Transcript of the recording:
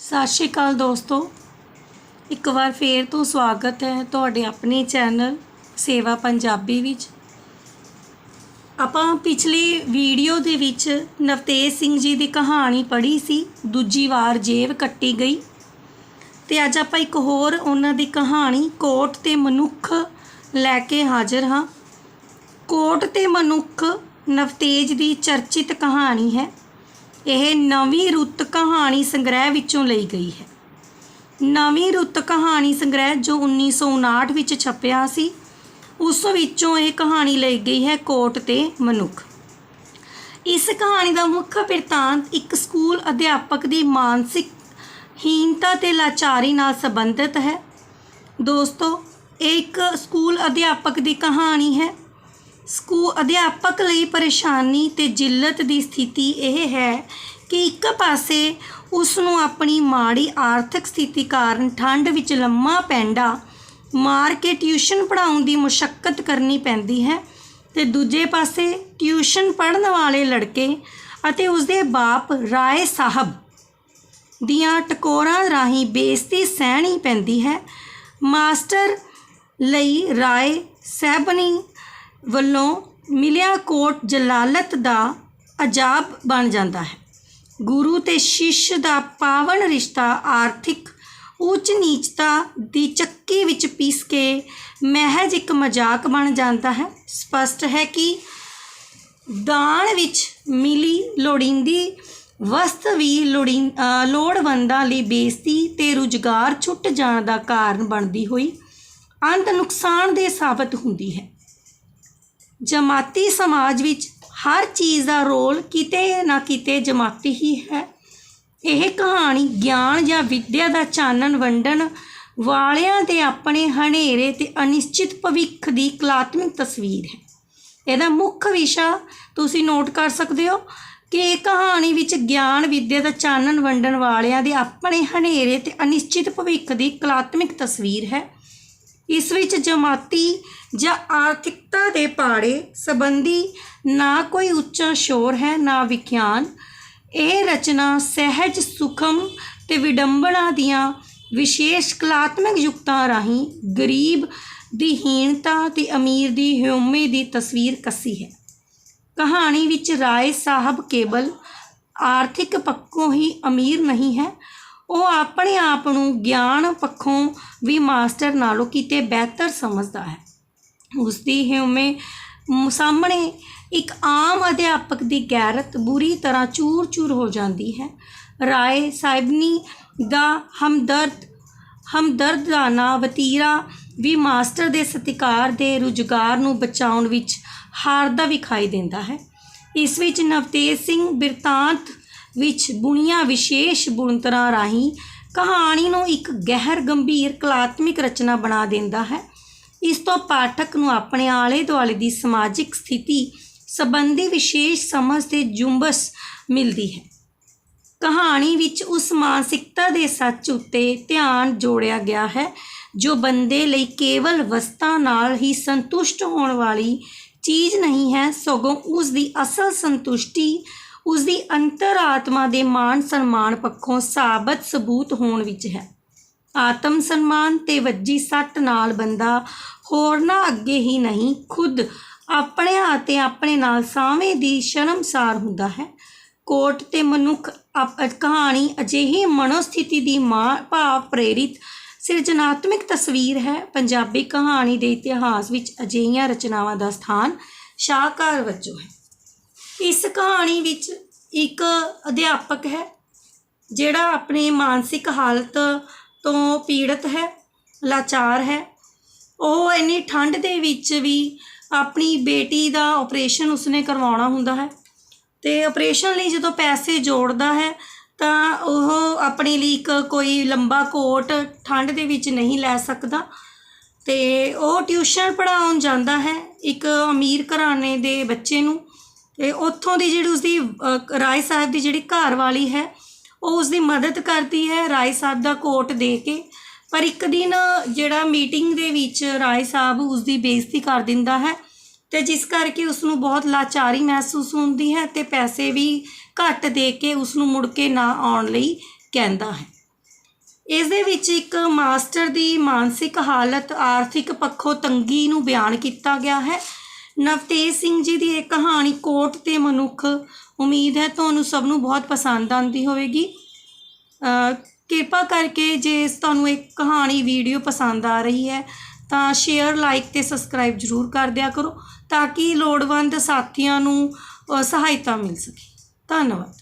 ਸਤਿ ਸ਼੍ਰੀ ਅਕਾਲ ਦੋਸਤੋ। ਇੱਕ ਵਾਰ ਫੇਰ ਤੋਂ ਸਵਾਗਤ ਹੈ ਤੁਹਾਡੇ ਆਪਣੇ ਚੈਨਲ ਸੇਵਾ ਪੰਜਾਬੀ ਵਿੱਚ। ਆਪਾਂ ਪਿਛਲੀ ਵੀਡੀਓ ਦੇ ਵਿੱਚ ਨਵਤੇਜ ਸਿੰਘ ਜੀ ਦੀ ਕਹਾਣੀ ਪੜ੍ਹੀ ਸੀ, ਦੂਜੀ ਵਾਰ ਜੇਬ ਕੱਟੀ ਗਈ। ਤੇ ਅੱਜ ਆਪਾਂ ਇੱਕ ਹੋਰ ਉਹਨਾਂ ਦੀ ਕਹਾਣੀ ਕੋਟ ਤੇ ਮਨੁੱਖ ਲੈ ਕੇ ਹਾਜ਼ਰ ਹਾਂ। ਕੋਟ ਤੇ ਮਨੁੱਖ ਨਵਤੇਜ ਦੀ ਚਰਚਿਤ ਕਹਾਣੀ ਹੈ। ਇਹ ਨਵੀਂ ਰੁੱਤ ਕਹਾਣੀ ਸੰਗ੍ਰਹਿ ਵਿੱਚੋਂ ਲਈ ਗਈ ਹੈ। ਨਵੀਂ ਰੁੱਤ ਕਹਾਣੀ ਸੰਗ੍ਰਹਿ ਜੋ 1959 ਵਿੱਚ ਛਪਿਆ ਸੀ, ਉਸ ਵਿੱਚੋਂ ਇਹ ਕਹਾਣੀ ਲਈ ਗਈ ਹੈ ਕੋਟ ਤੇ ਮਨੁੱਖ। ਇਸ ਕਹਾਣੀ ਦਾ ਮੁੱਖ ਬਿਰਤਾਂਤ ਇੱਕ ਸਕੂਲ ਅਧਿਆਪਕ ਦੀ ਮਾਨਸਿਕ ਹੀਨਤਾ ਤੇ ਲਾਚਾਰੀ ਨਾਲ ਸੰਬੰਧਿਤ ਹੈ। ਦੋਸਤੋ, ਇਹ ਇੱਕ ਸਕੂਲ ਅਧਿਆਪਕ ਦੀ ਕਹਾਣੀ ਹੈ। ਸਕੂ, ਅਧਿਆਪਕ ਲਈ ਪਰੇਸ਼ਾਨੀ ਤੇ ਜਿੱਲਤ ਦੀ ਸਥਿਤੀ ਇਹ ਹੈ ਕਿ ਇੱਕ ਪਾਸੇ ਉਸ ਨੂੰ ਆਪਣੀ ਮਾੜੀ ਆਰਥਿਕ ਸਥਿਤੀ ਕਾਰਨ ਠੰਡ ਵਿੱਚ ਲੰਮਾ ਪੈਂਡਾ ਮਾਰ ਕੇ ਟਿਊਸ਼ਨ ਪੜ੍ਹਾਉਣ ਦੀ ਮੁਸ਼ਕਲ ਕਰਨੀ ਪੈਂਦੀ ਹੈ ਤੇ ਦੂਜੇ ਪਾਸੇ ਟਿਊਸ਼ਨ ਪੜ੍ਹਨ ਵਾਲੇ ਲੜਕੇ ਅਤੇ ਉਸਦੇ ਬਾਪ ਰਾਏ ਸਾਹਿਬ ਦੀਆਂ ਟਕੋਰਾਂ ਰਾਹੀਂ ਬੇਇੱਜ਼ਤੀ ਸਹਿਣੀ ਪੈਂਦੀ ਹੈ। ਮਾਸਟਰ ਲਈ ਰਾਏ ਸਹਿਬਨੀ ਵੱਲੋਂ ਮਿਲਿਆ ਕੋਟ ਜਲਾਲਤ ਦਾ ਅਜਾਬ ਬਣ ਜਾਂਦਾ ਹੈ। ਗੁਰੂ ਤੇ ਸ਼ਿਸ਼ ਦਾ ਪਾਵਨ ਰਿਸ਼ਤਾ ਆਰਥਿਕ ਉੱਚ ਨੀਚਤਾ ਦੀ ਚੱਕੀ ਵਿੱਚ ਪੀਸ ਕੇ ਮਹਿਜ ਇੱਕ ਮਜ਼ਾਕ ਬਣ ਜਾਂਦਾ ਹੈ। ਸਪਸ਼ਟ ਹੈ ਕਿ ਦਾਨ ਵਿੱਚ ਮਿਲੀ ਲੋੜੀਂਦੀ ਵਸਤ ਵੀ ਲੋੜੀ ਲੋੜਵੰਦਾਂ ਲਈ ਬੇਇੱਜ਼ਤੀ ਤੇ ਰੁਜ਼ਗਾਰ ਛੁੱਟ ਜਾਣ ਦਾ ਕਾਰਨ ਬਣਦੀ ਹੋਈ ਅੰਤ ਨੁਕਸਾਨ ਦੇ ਸਾਬਤ ਹੁੰਦੀ ਹੈ। ਜਮਾਤੀ ਸਮਾਜ ਵਿੱਚ ਹਰ ਚੀਜ਼ ਦਾ ਰੋਲ ਕਿਤੇ ਨਾ ਕਿਤੇ ਜਮਾਤੀ ਹੀ ਹੈ। ਇਹ ਕਹਾਣੀ ਗਿਆਨ ਜਾਂ ਵਿਦਿਆ ਦਾ ਚਾਨਣ ਵੰਡਣ ਵਾਲਿਆਂ ਦੇ ਆਪਣੇ ਹਨੇਰੇ ਤੇ ਅਨਿਸ਼ਚਿਤ ਭਵਿੱਖ ਦੀ ਕਲਾਤਮਿਕ ਤਸਵੀਰ ਹੈ। ਇਹਦਾ ਮੁੱਖ ਵਿਸ਼ਾ ਤੁਸੀਂ ਨੋਟ ਕਰ ਸਕਦੇ ਹੋ ਕਿ ਇਹ ਕਹਾਣੀ ਵਿੱਚ ਗਿਆਨ, ਵਿਦਿਆ ਦਾ ਚਾਨਣ ਵੰਡਣ ਵਾਲਿਆਂ ਦੇ ਆਪਣੇ ਹਨੇਰੇ ਤੇ ਅਨਿਸ਼ਚਿਤ ਭਵਿੱਖ ਦੀ ਕਲਾਤਮਿਕ ਤਸਵੀਰ ਹੈ। ਇਸ ਵਿੱਚ ਜਮਾਤੀ ਜਾਂ ਆਰਥਿਕਤਾ ਦੇ ਪਾੜੇ ਸੰਬੰਧੀ ਨਾ ਕੋਈ ਉੱਚਾ ਸ਼ੋਰ ਹੈ, ਨਾ ਵਿਗਿਆਨ। ਇਹ ਰਚਨਾ ਸਹਿਜ, ਸੁਖਮ ਤੇ ਵਿਡੰਬਣਾ ਦੀਆਂ ਵਿਸ਼ੇਸ਼ ਕਲਾਤਮਕ ਯੁਕਤਾਂ ਰਾਹੀਂ ਗਰੀਬ ਦੀ ਹੀਣਤਾ ਤੇ ਅਮੀਰ ਦੀ ਹਿਉਮੇ ਦੀ ਤਸਵੀਰ ਕੱਸੀ ਹੈ। ਕਹਾਣੀ ਵਿੱਚ ਰਾਏ ਸਾਹਿਬ ਕੇਵਲ ਆਰਥਿਕ ਪੱਖੋਂ ਹੀ ਅਮੀਰ ਨਹੀਂ ਹੈ ਉਹ ਆਪਣੇ ਆਪ ਨੂੰ ਗਿਆਨ ਪੱਖੋਂ ਵੀ ਮਾਸਟਰ ਨਾਲੋਂ ਕਿਤੇ ਬਿਹਤਰ ਸਮਝਦਾ ਹੈ। ਉਸ ਦੀ ਹਿਉਮੇ ਸਾਹਮਣੇ ਇੱਕ ਆਮ ਅਧਿਆਪਕ ਦੀ ਗੈਰਤ ਬੁਰੀ ਤਰ੍ਹਾਂ ਚੂਰ-ਚੂਰ ਹੋ ਜਾਂਦੀ ਹੈ। ਰਾਏ ਸਾਹਿਬਨੀ ਦਾ ਹਮਦਰਦ ਹਮਦਰਦਾਨਾ ਵਤੀਰਾ ਵੀ ਮਾਸਟਰ ਦੇ ਸਤਿਕਾਰ ਦੇ ਰੁਜ਼ਗਾਰ ਨੂੰ ਬਚਾਉਣ ਵਿੱਚ ਹਾਰਦਾ ਵਿਖਾਈ ਦਿੰਦਾ ਹੈ। ਇਸ ਵਿੱਚ ਨਵਤੇਜ ਸਿੰਘ ਬਿਰਤਾਂਤ ਵਿੱਚ ਬੁਣੀਆਂ ਵਿਸ਼ੇਸ਼ ਬੁਣਤਰਾਂ ਰਾਹੀਂ ਕਹਾਣੀ ਨੂੰ ਇੱਕ ਗਹਿਰ, ਗੰਭੀਰ, ਕਲਾਤਮਿਕ ਰਚਨਾ ਬਣਾ ਦਿੰਦਾ ਹੈ। ਇਸ ਤੋਂ ਪਾਠਕ ਨੂੰ ਆਪਣੇ ਆਲੇ ਦੁਆਲੇ ਦੀ ਸਮਾਜਿਕ ਸਥਿਤੀ ਸੰਬੰਧੀ ਵਿਸ਼ੇਸ਼ ਸਮਝ ਤੇ ਜੁੰਬਸ ਮਿਲਦੀ ਹੈ। ਕਹਾਣੀ ਵਿੱਚ ਉਸ ਮਾਨਸਿਕਤਾ ਦੇ ਸੱਚ ਉੱਤੇ ਧਿਆਨ ਜੋੜਿਆ ਗਿਆ ਹੈ, ਜੋ ਬੰਦੇ ਲਈ ਕੇਵਲ ਵਸਤਾਂ ਨਾਲ ਹੀ ਸੰਤੁਸ਼ਟ ਹੋਣ ਵਾਲੀ ਚੀਜ਼ ਨਹੀਂ ਹੈ, ਸਗੋਂ ਉਸ ਦੀ ਅਸਲ ਸੰਤੁਸ਼ਟੀ ਉਸ ਦੀ ਅੰਤਰਾਤਮਾ ਦੇ ਮਾਨ ਸਨਮਾਨ ਪੱਖੋਂ ਸਾਬਤ ਸਬੂਤ ਹੋਣ ਵਿੱਚ ਹੈ। ਆਤਮ ਸਨਮਾਨ ਤੇ ਵੱਜੀ ਸੱਟ ਨਾਲ ਬੰਦਾ ਹੋਰਨਾਂ ਅੱਗੇ ਹੀ ਨਹੀਂ, ਖੁਦ ਆਪਣੇ ਅਤੇ ਆਪਣੇ ਨਾਲ ਸਾਵੇਂ ਦੀ ਸ਼ਰਮਸਾਰ ਹੁੰਦਾ ਹੈ। ਕੋਟ ਤੇ ਮਨੁੱਖ ਅਪ- ਕਹਾਣੀ ਅਜਿਹੀ ਮਨੋਸਥਿਤੀ ਦੀ ਮਾਂ ਭਾਵ ਪ੍ਰੇਰਿਤ ਸਿਰਜਣਾਤਮਕ ਤਸਵੀਰ ਹੈ। ਪੰਜਾਬੀ ਕਹਾਣੀ ਦੇ ਇਤਿਹਾਸ ਵਿੱਚ ਅਜਿਹੀਆਂ ਰਚਨਾਵਾਂ ਦਾ ਸਥਾਨ ਸ਼ਾਹਕਾਰ ਵਜੋਂ ਹੈ। ਇਸ ਕਹਾਣੀ ਵਿੱਚ ਇੱਕ ਅਧਿਆਪਕ ਹੈ, ਜਿਹੜਾ ਆਪਣੀ ਮਾਨਸਿਕ ਹਾਲਤ ਤੋਂ ਪੀੜਤ ਹੈ, ਲਾਚਾਰ ਹੈ। ਉਹ ਇੰਨੀ ਠੰਡ ਦੇ ਵਿੱਚ ਵੀ ਆਪਣੀ ਬੇਟੀ ਦਾ ਆਪਰੇਸ਼ਨ ਉਸਨੇ ਕਰਵਾਉਣਾ ਹੁੰਦਾ ਹੈ ਤੇ ਆਪਰੇਸ਼ਨ ਲਈ ਜਦੋਂ ਪੈਸੇ ਜੋੜਦਾ ਹੈ, ਤਾਂ ਉਹ ਆਪਣੇ ਲਈ ਇੱਕ ਕੋਈ ਲੰਬਾ ਕੋਟ ਠੰਡ ਦੇ ਵਿੱਚ ਨਹੀਂ ਲੈ ਸਕਦਾ ਤੇ ਉਹ ਟਿਊਸ਼ਨ ਪੜਾਉਣ ਜਾਂਦਾ ਹੈ ਇੱਕ ਅਮੀਰ ਘਰਾਣੇ ਦੇ ਬੱਚੇ ਨੂੰ। ਤੇ ਉੱਥੋਂ ਦੀ ਜਿਹੜੀ ਉਸਦੀ ਰਾਏ ਸਾਹਿਬ ਦੀ ਜਿਹੜੀ ਘਰ ਵਾਲੀ ਹੈ, ਉਹ ਉਸਦੀ ਮਦਦ ਕਰਦੀ ਹੈ ਰਾਏ ਸਾਹਿਬ ਦਾ ਕੋਟ ਦੇ ਕੇ। ਪਰ ਇੱਕ ਦਿਨ ਜਿਹੜਾ ਮੀਟਿੰਗ ਦੇ ਵਿੱਚ ਰਾਏ ਸਾਹਿਬ ਉਸਦੀ ਬੇਇੱਜ਼ਤੀ ਕਰ ਦਿੰਦਾ ਹੈ ਤੇ ਜਿਸ ਕਰਕੇ ਉਸ ਨੂੰ ਬਹੁਤ ਲਾਚਾਰੀ ਮਹਿਸੂਸ ਹੁੰਦੀ ਹੈ ਤੇ ਪੈਸੇ ਵੀ ਘੱਟ ਦੇ ਕੇ ਉਸ ਨੂੰ ਮੁੜ ਕੇ ਨਾ ਆਉਣ ਲਈ ਕਹਿੰਦਾ ਹੈ। ਇਸ ਦੇ ਵਿੱਚ ਇੱਕ ਮਾਸਟਰ ਦੀ ਮਾਨਸਿਕ ਹਾਲਤ ਆਰਥਿਕ ਪੱਖੋਂ ਤੰਗੀ ਨੂੰ ਬਿਆਨ ਕੀਤਾ ਗਿਆ ਹੈ ਨਵਤੇਜ ਸਿੰਘ ਜੀ ਦੀ ਇਹ ਕਹਾਣੀ ਕੋਟ ਤੇ ਮਨੁੱਖ। ਉਮੀਦ ਹੈ ਤੁਹਾਨੂੰ ਸਭ ਨੂੰ ਬਹੁਤ ਪਸੰਦ ਆਉਂਦੀ ਹੋਵੇਗੀ। ਕਿਰਪਾ ਕਰਕੇ ਜੇ ਤੁਹਾਨੂੰ ਇਹ ਕਹਾਣੀ ਵੀਡੀਓ ਪਸੰਦ ਆ ਰਹੀ ਹੈ, ਤਾਂ ਸ਼ੇਅਰ, ਲਾਈਕ ਤੇ ਸਬਸਕ੍ਰਾਈਬ ਜ਼ਰੂਰ ਕਰ ਦਿਆ ਕਰੋ, ਤਾਂ ਕਿ ਲੋੜਵੰਦ ਸਾਥੀਆਂ ਨੂੰ ਸਹਾਇਤਾ ਮਿਲ ਸਕੇ। ਧੰਨਵਾਦ।